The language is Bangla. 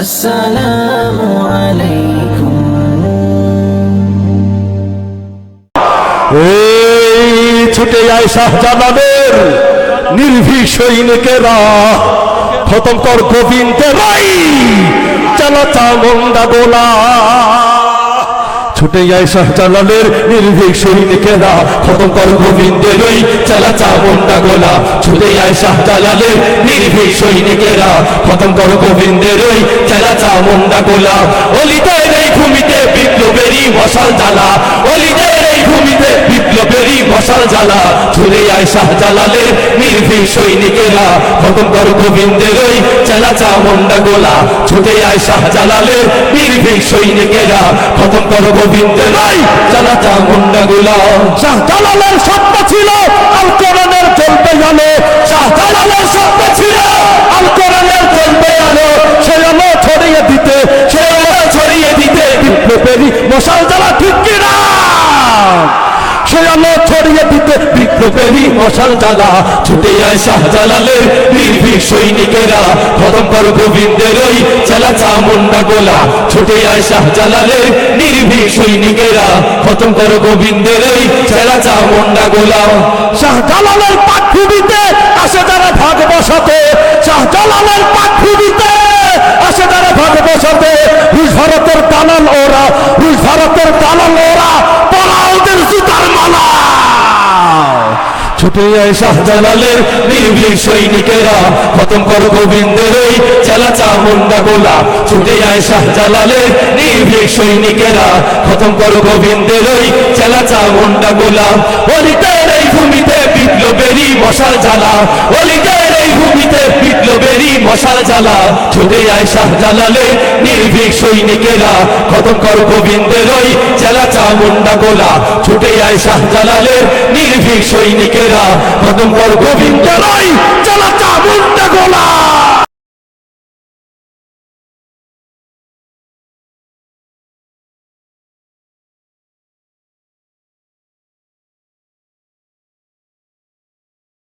আসসালামু আলাইকুম এই ছুটে যায় শাহজালালের নির্ভীক সৈনিকেরা। খতম কর গোবিন্দ ভাই চালা চামুন্ডা গোলা। ছুটে যায় শাহজালালের নির্ভীক সৈনিকেরা খতম কর গোবিন্দের ওই চালা চামুন্ডা গোলা। ছুটে যায় শাহজালালের নির্ভীক সৈনিকেরা খতম কর গোবিন্দের ওই চালা চামুন্ডা গোলা। অলিদের এই ভূমিতে বিপ্লবেরই মশাল জ্বালা। অলিদের এই ভূমিতে বিপ্লবেরই মশাল জ্বালা। ছুড়ে আয় শাহজালালের নির্ভীক সৈনিকেরা খতম কর গোবিন্দের ওই চালা চামুন্ডা গোলা ছুটে আয় শাহজালালের নির্ভীক সৈনিকেরা। খতম কর গোবিন্দের ওই চালা চামুন্ডা গোলা। শাহজালালের স্বপ্ন ছিল আল কোরআনের চলবে জানো শাহজালালের স্বপ্ন ছিল আল কোরআনের চলবে জানো সে আলো ছড়িয়ে দিতে, সে আলো ছড়িয়ে দিতে বিপ্লবেরই মশাল জ্বালা ঠিক কিনা? সে আলো ছড়িয়ে দিতে বিপ্লবেরই মশাল জ্বালা ছুটে যায় শাহজালালের নির্ভীক সৈনিকেরা। কর গোবিন্দের ওই চালা চামুন্ডা গোলা। ছুটে যায় শাহজালালের নির্ভীক সৈনিকেরা। খতম কর গোবিন্দের ওই চালা চামুন্ডা গোলা। শাহজালালের পাঠভূমিতে আসে যারা ভাগ বসাতে। শাহজালালের পাঠভূমিতে আসে যারা ভাগ বসাতে। রুশ ভারতের দালাল ওরা। রুশ ভারতের দালাল ওরা পলাওদের জুতার মালা ছুটে যায় শাহজালালের নির্ভীক সৈনিকেরা। খতম কর গোবিন্দের ওই চালা চামুন্ডা গোলা। ছুটে যায় শাহজালালের নির্ভীক সৈনিকেরা। খতম কর গোবিন্দের ওই চালা চামুন্ডা গোলা। অলিতের এই ভূমিতে বিপ্লবেরই মশাল জ্বালা। অলিতের ভূমিতে বিপ্লবেরই মশাল জ্বালা। ছুটে আয় শাহ জালালে নির্ভীক সৈনিকেরা। কত কর গোবিন্দের ওই চালা চামুন্ডা গোলা। ছুটে যায় শাহজালালের নির্ভীক সৈনিকেরা। কত কর গোবিন্দের ওই চালা চামুন্ডা